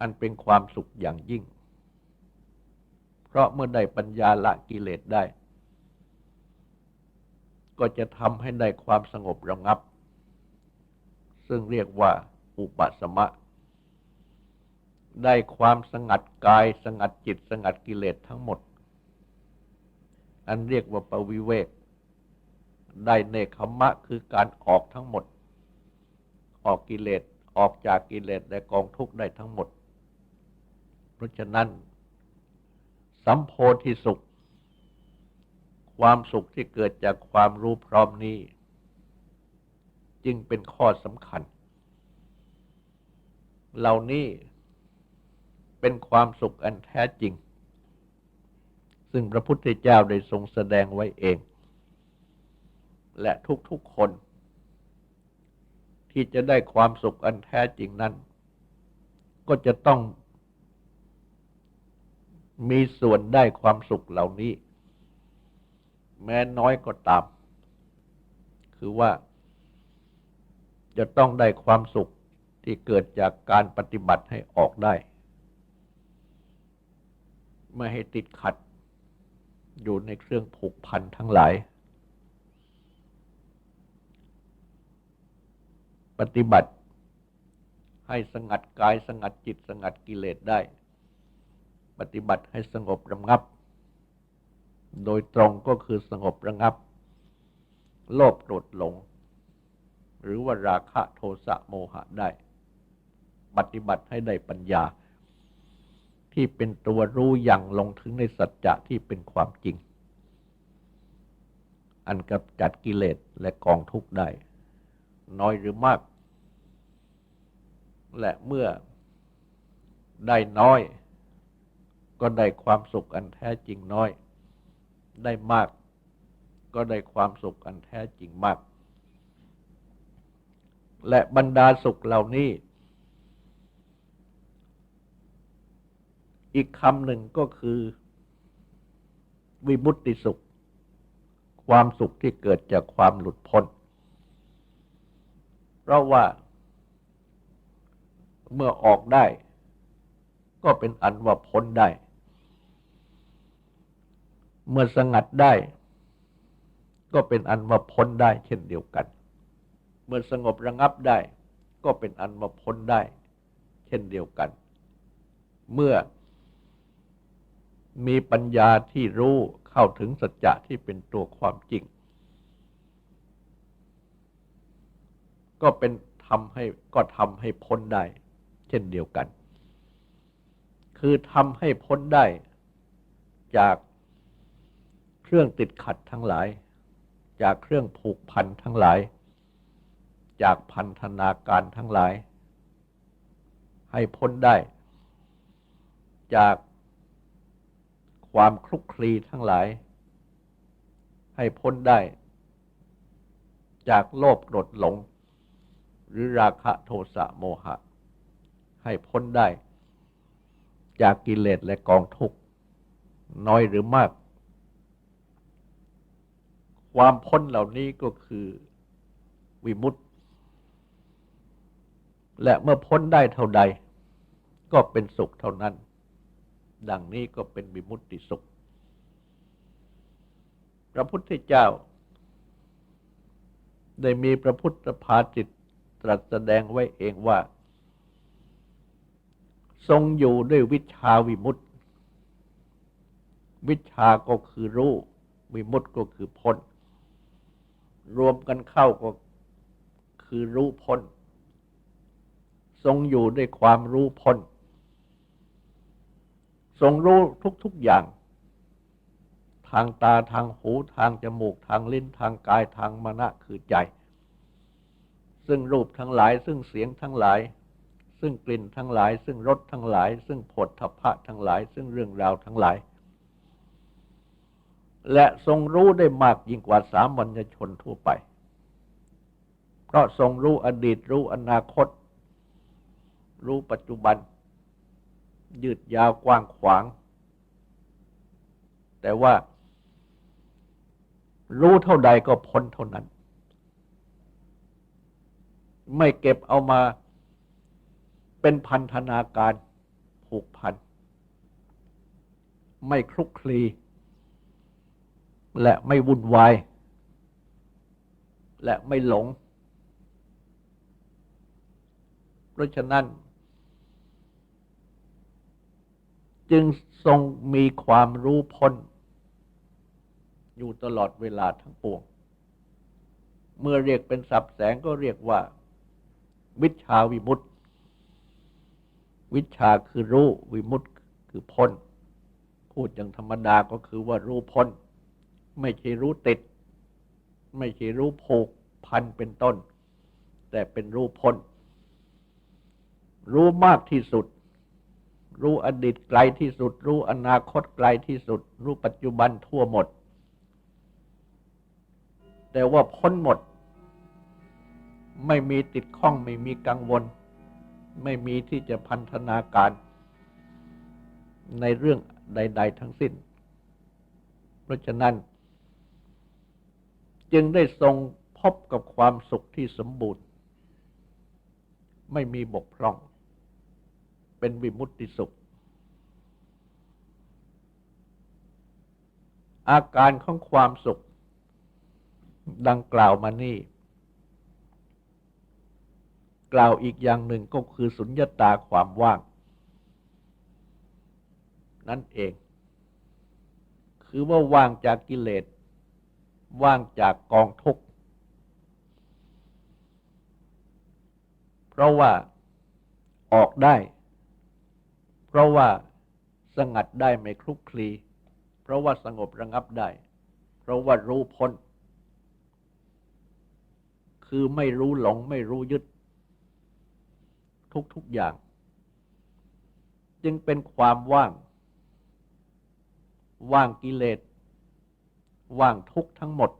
อันเป็นความสุขอย่างยิ่ง เพราะเมื่อได้ปัญญาละกิเลสได้ ก็จะทำให้ได้ความสงบระงับ ซึ่งเรียกว่าอุปสมะ ได้ความสงัดกาย สงัดจิต สงัดกิเลสทั้งหมด อันเรียกว่าปวิเวก ได้เนคขมะคือการออกทั้งหมด ออกกิเลสออกจากกิเลสและกองทุกข์ได้ทั้งหมด เพราะฉะนั้นสัมโพธิสุข ความสุขที่เกิดจากความรู้พร้อมนี้ จึงเป็นข้อสำคัญ เหล่านี้เป็นความสุขอันแท้จริง ซึ่งพระพุทธเจ้าได้ทรงแสดงไว้เอง และทุกๆคน ที่จะได้ความสุขอันแท้จริงนั้น ก็จะต้อง มีส่วนได้ความสุขเหล่านี้ แม้น้อยก็ตาม คือว่า จะต้องได้ความสุขที่เกิดจากการปฏิบัติให้ออกได้ ไม่ให้ติดขัด อยู่ในเครื่องผูกพันทั้งหลาย ปฏิบัติให้สงัดกายสงัดจิตสงัดกิเลสได้ ปฏิบัติให้สงบระงับ โดยตรงก็คือสงบระงับ โลภโกรธหลง หรือว่าราคะโทสะโมหะได้ ปฏิบัติให้ได้ปัญญา ที่เป็นตัวรู้อย่างลงถึงในสัจจะที่เป็นความจริง อันกับจัดกิเลสและกองทุกข์ได้ น้อยหรือมาก และเมื่อได้น้อย ก็ได้ความสุขอันแท้จริงน้อย ได้มาก ก็ได้ความสุขอันแท้จริงมาก และบรรดาสุขเหล่านี้ อีกคำหนึ่งก็คือ วิมุตติสุข ความสุขที่เกิดจากความหลุดพ้น เพราะว่า เมื่อออกได้ ก็เป็นอันว่าพ้นได้ เมื่อสงัดได้ ก็เป็นอันว่าพ้นได้ เช่นเดียวกัน เมื่อสงบระงับได้ ก็เป็นอันว่าพ้นได้ เช่นเดียวกัน เมื่อมีปัญญาที่รู้เข้าถึงสัจจะที่เป็นตัวความจริง ก็เป็นทำให้ก็ทำให้พ้นได้ เช่นเดียวกัน คือทำให้พ้นได้จาก เครื่องติดขัดทั้งหลาย จากเครื่องผูกพันทั้งหลาย จากพันธนาการทั้งหลาย ให้พ้นได้ จากความคลุกคลีทั้งหลาย ให้พ้นได้ จากโลภโกรธหลง หรือราคะโทสะโมหะ ให้พ้นได้ จากกิเลสและกองทุกข์น้อยหรือมาก ความพ้นเหล่านี้ก็คือวิมุตติ และเมื่อพ้นได้เท่าใด ก็เป็นสุขเท่านั้น ดังนี้ก็เป็นวิมุตติสุข พระพุทธเจ้า ได้มีพระพุทธภาจิตตรัสแสดงไว้เองว่า ทรงอยู่ด้วยวิชาวิมุตติ วิชาก็คือรู้ วิมุตติก็คือพ้น รวมกันเข้าก็คือรู้พ้น ทรงอยู่ด้วยความรู้พ้น ทรงรู้ทุก ๆ อย่าง ทางตาทางหูทางจมูกทางลิ้นทางกายทางมณะคือใจ ซึ่งรูปทั้งหลาย ซึ่งเสียงทั้งหลาย ซึ่งกลิ่นทั้งหลาย ซึ่งรสทั้งหลาย ซึ่งผลทพะทั้งหลาย ซึ่งเรื่องราวทั้งหลาย และทรงรู้ได้มากยิ่งกว่าสามัญชนทั่วไป เพราะทรงรู้อดีตรู้อนาคต รู้ปัจจุบัน ยืดยาวกว้างขวาง แต่ว่า รู้เท่าใดก็พ้นเท่านั้น ไม่เก็บเอามาเป็นพันธนาการผูกพัน ไม่คลุกคลี และไม่วุ่นวาย และไม่หลง เพราะฉะนั้น จึงทรงมีความรู้พ้น อยู่ตลอดเวลาทั้งปวง เมื่อเรียกเป็นสับแสงก็เรียกว่า วิชาวิมุตติ วิชาคือรู้ วิมุตติคือพ้น พูดอย่างธรรมดาก็คือว่ารู้พ้น ไม่ใช่รู้ติด ไม่ใช่รู้ผูกพันเป็นต้น แต่เป็นรู้พ้น รู้มากที่สุด รู้อดีตไกลที่สุด รู้อนาคตไกลที่สุด รู้ปัจจุบันทั่วหมด แต่ว่าพ้นหมด ไม่มีติดข้องไม่มีกังวล ไม่มีที่จะพันธนาการ ในเรื่องใด ๆ ทั้งสิ้น เพราะฉะนั้น จึงได้ทรงพบกับความสุขที่สมบูรณ์ ไม่มีบกพร่อง เป็นวิมุตติสุข อาการของความสุข ดังกล่าวมานี่ กล่าวอีกอย่างหนึ่งก็คือสุญญตาความว่าง นั่นเอง คือว่าว่างจากกิเลส ว่างจากกองทุกข์ เพราะว่าออกได้ เพราะว่าสงัดได้ไม่คลุกคลี เพราะว่าสงบระงับได้ เพราะว่ารู้พ้น คือไม่รู้หลงไม่รู้ยึด ทุกๆอย่าง จึงเป็นความว่าง ว่างกิเลส ว่างทุกทั้งหมด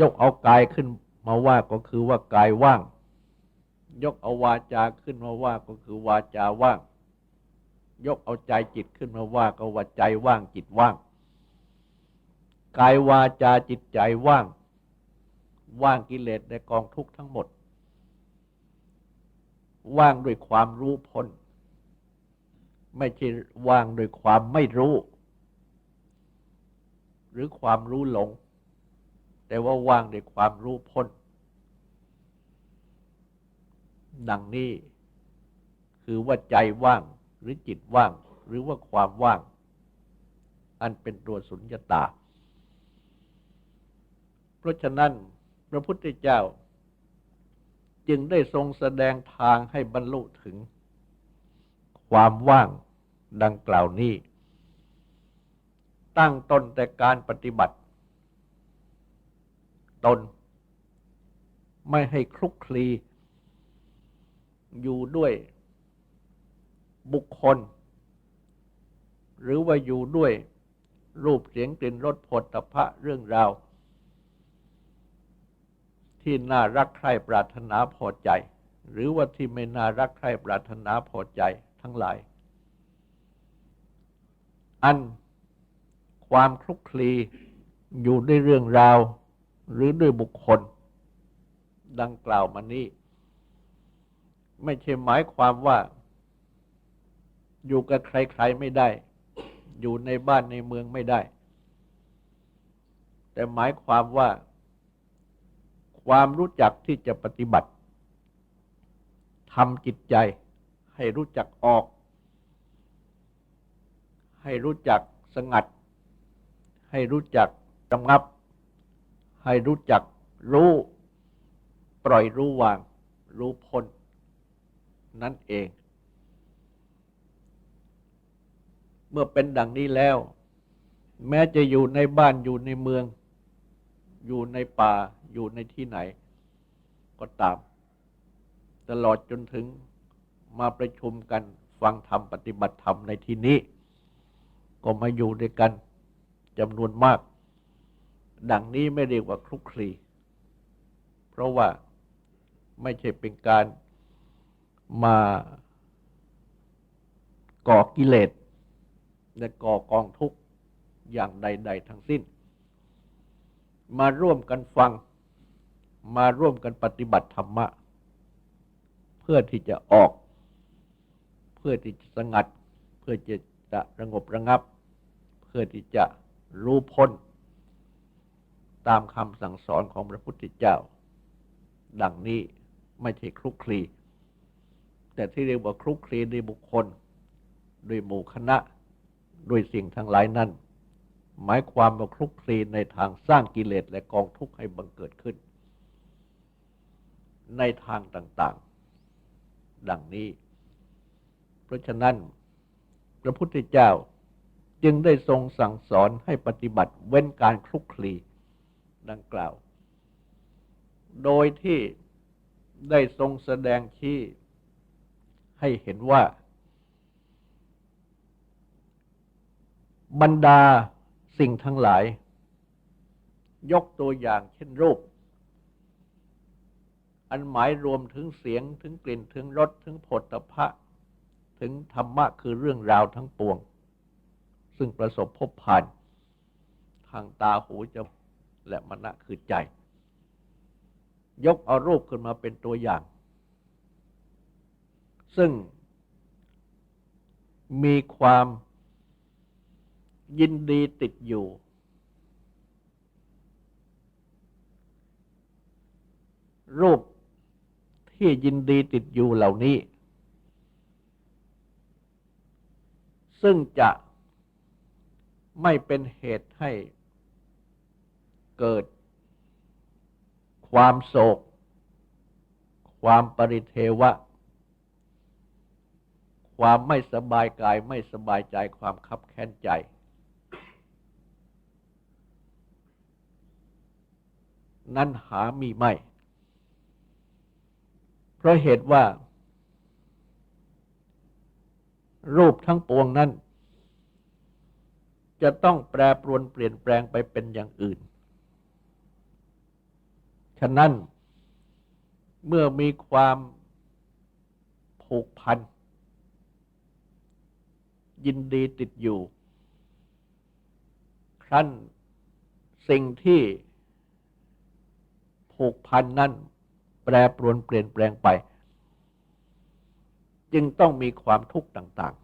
ยกเอากายขึ้นมาว่าก็คือว่ากายว่าง ยกเอาวาจาขึ้นมาว่าก็คือวาจาว่าง ยกเอาใจจิตขึ้นมาว่าก็ว่าใจว่างจิตว่าง กายวาจาจิตใจว่าง ว่างกิเลสในกองทุกทั้งหมด ว่างด้วยความรู้พ้น ไม่ใช่ว่างด้วยความไม่รู้ หรือความรู้หลง แต่ว่าว่างด้วยความรู้พ้น ดังนี้คือว่าใจว่างหรือจิตว่าง หรือว่าความว่าง อันเป็นตัวสุญญตา เพราะฉะนั้นพระพุทธเจ้า จึงได้ทรงแสดงทางให้บรรลุถึง ความว่างดังกล่าวนี้ ตั้งต้นแต่การปฏิบัติ ตน ไม่ให้คลุกคลี อยู่ด้วยบุคคล หรือว่าอยู่ด้วยรูปเสียงกลิ่นรสผลตภะเรื่องราว ที่น่ารักใคร่ปรารถนาพอใจ หรือว่าที่ไม่น่ารักใคร่ปรารถนาพอใจทั้งหลาย อัน ความคลุกคลีอยู่ด้วยเรื่องราว หรือด้วยบุคคล ดังกล่าวมานี้ ไม่ใช่หมายความว่า อยู่กับใครๆไม่ได้ อยู่ในบ้านในเมืองไม่ได้ แต่หมายความว่า ความรู้จักที่จะปฏิบัติทำจิตใจให้รู้จักออก ให้รู้จักสงัด ให้รู้จักระงับ ให้รู้จักรู้ ปล่อยรู้วาง รู้พ้น นั่นเอง เมื่อเป็นดังนี้แล้ว แม้จะอยู่ในบ้านอยู่ในเมือง อยู่ในป่าอยู่ในที่ไหน ก็ตาม ตลอดจนถึงมาประชุมกันฟังธรรมปฏิบัติธรรมในที่นี้ ก็มาอยู่ด้วยกัน จำนวนมาก ดังนี้ไม่เรียกว่าคลุกคลี เพราะว่าไม่ใช่เป็นการมาก่อกิเลสและก่อกองทุกข์อย่างใด ๆ ทั้งสิ้น มาร่วมกันฟัง มาร่วมกันปฏิบัติธรรมะ เพื่อที่จะออก เพื่อที่จะสงัด เพื่อจะจะระงบระงับ เพื่อที่จะ รู้พ้น ตามคำสั่งสอนของพระพุทธเจ้า ดังนี้ไม่ใช่คลุกคลี แต่ที่เรียกว่าคลุกคลีในบุคคล โดยหมู่คณะ โดยสิ่งทั้งหลายนั้น หมายความว่าคลุกคลีในทางสร้างกิเลสและกองทุกข์ให้บังเกิดขึ้น ในทางต่างๆ ดังนี้ เพราะฉะนั้น พระพุทธเจ้า จึงได้ทรงสั่งสอนให้ปฏิบัติเว้นการคลุกคลีดังกล่าว โดยที่ได้ทรงแสดงชี้ให้เห็นว่า บรรดาสิ่งทั้งหลาย ยกตัวอย่างเช่นรูป อันหมายรวมถึงเสียงถึงกลิ่นถึงรสถึงผลตภะถึงธรรมะคือเรื่องราวทั้งปวง ซึ่งประสบพบผ่าน ทางตาหูจมูกและมณะคือใจ ยกเอารูปขึ้นมาเป็นตัวอย่าง ซึ่งมีความยินดีติดอยู่ รูปที่ยินดีติดอยู่เหล่านี้ ซึ่งจะ ไม่เป็นเหตุให้เกิด ความโศก ความปริเทวะ ความไม่สบายกายไม่สบายใจความคับแค้นใจ นั้นหามีไม่ เพราะเหตุว่า รูปทั้งปวงนั้น จะต้องแปรปรวนเปลี่ยนแปลงไปเป็นอย่างอื่น ฉะนั้นเมื่อมีความผูกพัน ยินดีติดอยู่ ครั้นสิ่งที่ผูกพันนั้นแปรปรวนเปลี่ยนแปลงไป จึงต้องมีความทุกข์ต่าง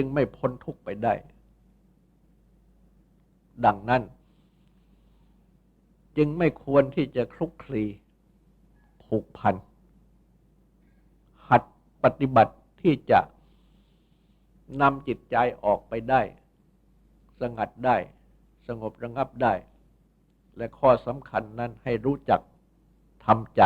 จึงไม่พ้นทุกข์ไปได้ ดังนั้น จึงไม่ควรที่จะคลุกคลีผูกพัน หัดปฏิบัติที่จะนำจิตใจออกไปได้ สงัดได้ สงบระงับได้ และข้อสำคัญนั้นให้รู้จักทำใจ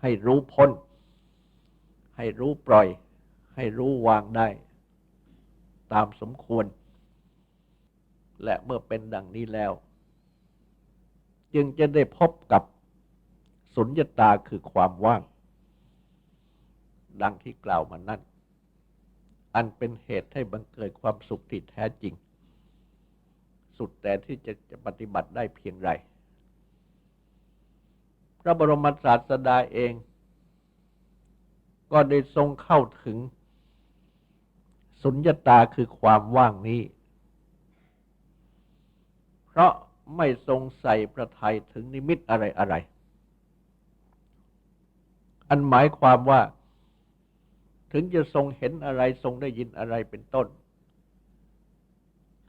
ให้รู้พ้น ให้รู้ปล่อย ให้รู้วางได้ ตามสมควร และเมื่อเป็นดังนี้แล้ว จึงจะได้พบกับสุญญตาคือความว่าง ดังที่กล่าวมานั้นอันเป็นเหตุให้บังเกิดความสุขที่แท้จริง สุดแต่ที่จะจะปฏิบัติได้เพียงไร พระบรมศาสดาเอง ก็ได้ทรงเข้าถึง สุญญตาคือความว่างนี้ เพราะไม่ทรงใส่พระทัยถึงนิมิตอะไรอะไร อันหมายความว่า ถึงจะทรงเห็นอะไรทรงได้ยินอะไรเป็นต้น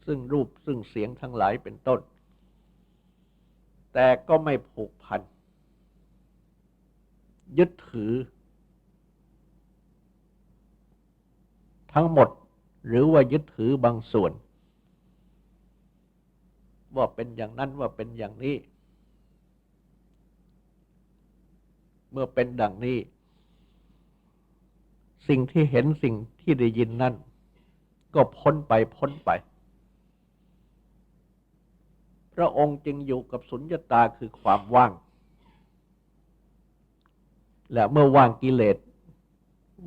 ซึ่งรูปซึ่งเสียงทั้งหลายเป็นต้น แต่ก็ไม่ผูกพัน ยึดถือ ทั้งหมด หรือว่ายึดถือบางส่วน ว่าเป็นอย่างนั้นว่าเป็นอย่างนี้ เมื่อเป็นดังนี้ สิ่งที่เห็นสิ่งที่ได้ยินนั่น ก็พ้นไปพ้นไป พระองค์จึงอยู่กับสุญญตาคือความว่าง และเมื่อว่างกิเลส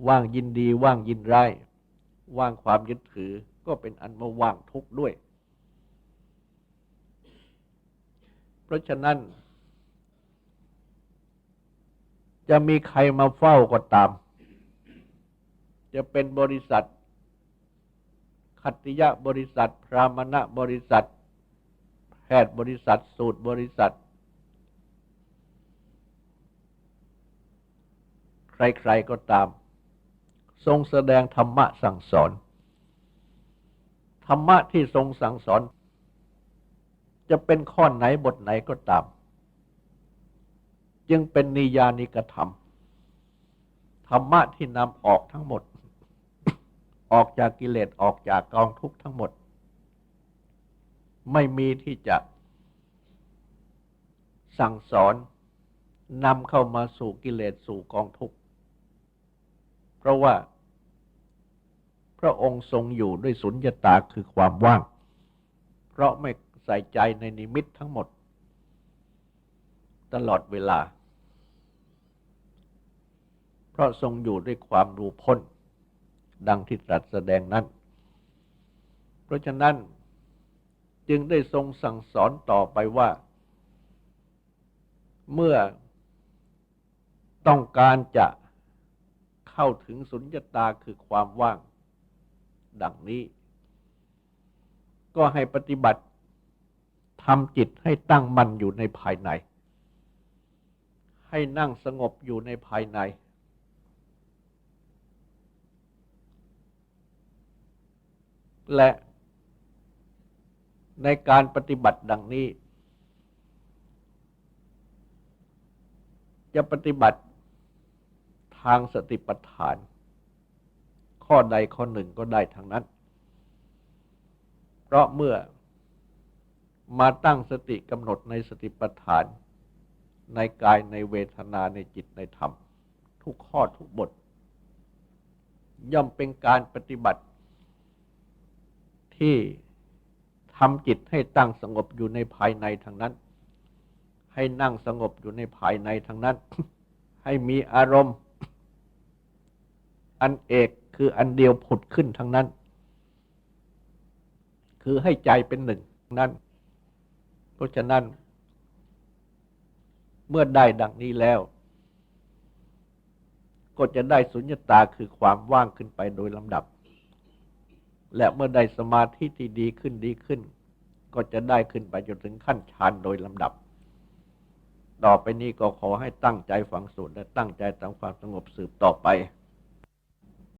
ว่างยินดีว่างยินร้าย ว่างความยึดถือก็เป็นอันมาว่างทุกข์ด้วย เพราะฉะนั้น จะมีใครมาเฝ้าก็ตาม จะเป็นบริษัท ขัตติยะบริษัท พรามณะบริษัท แพทย์บริษัท สูตรบริษัท ใคใครๆก็ตาม ทรงแสดงธรรมะสั่งสอน ธรรมะที่ทรงสั่งสอน จะเป็นข้อไหนบทไหนก็ตาม จึงเป็นนิยานิกธรรม ธรรมะที่นำออกทั้งหมด ออกจากกิเลสออกจากกองทุกข์ทั้งหมด ไม่มีที่จะสั่งสอนนำเข้ามาสู่กิเลสสู่กองทุกข์ เพราะว่า พระองค์ทรงอยู่ด้วยสุญญตาคือความว่าง เพราะไม่ใส่ใจในนิมิตทั้งหมด ตลอดเวลา เพราะทรงอยู่ด้วยความรู้พ้น ดังที่ตรัสแสดงนั้น เพราะฉะนั้นจึงได้ทรงสั่งสอนต่อไปว่า เมื่อต้องการจะ เข้าถึงสุญญตาคือความว่าง ดังนี้ ก็ให้ปฏิบัติทำจิตให้ตั้งมั่นอยู่ในภายใน ให้นั่งสงบอยู่ในภายใน และในการปฏิบัติดังนี้ จะปฏิบัติ ทางสติปัฏฐาน ข้อใดข้อหนึ่งก็ได้ทั้งนั้น เพราะเมื่อมาตั้งสติกำหนดในสติปัฏฐาน ในกายในเวทนาในจิตในธรรม ทุกข้อทุกบท ย่อมเป็นการปฏิบัติ ที่ทำจิตให้ตั้งสงบอยู่ในภายในทางนั้น ให้นั่งสงบอยู่ในภายในทางนั้น ให้มีอารมณ์ อันเอกคืออันเดียวผุดขึ้นทั้งนั้น คือให้ใจเป็นหนึ่งนั้น เพราะฉะนั้น เมื่อได้ดังนี้แล้ว ก็จะได้สุญญตาคือความว่างขึ้นไปโดยลำดับ และเมื่อได้สมาธิที่ดีขึ้นดีขึ้น ก็จะได้ขึ้นไปจนถึงขั้นฌานโดยลำดับ ต่อไปนี้ก็ขอให้ตั้งใจฟังสูตรและตั้งใจทำความสงบสืบต่อไป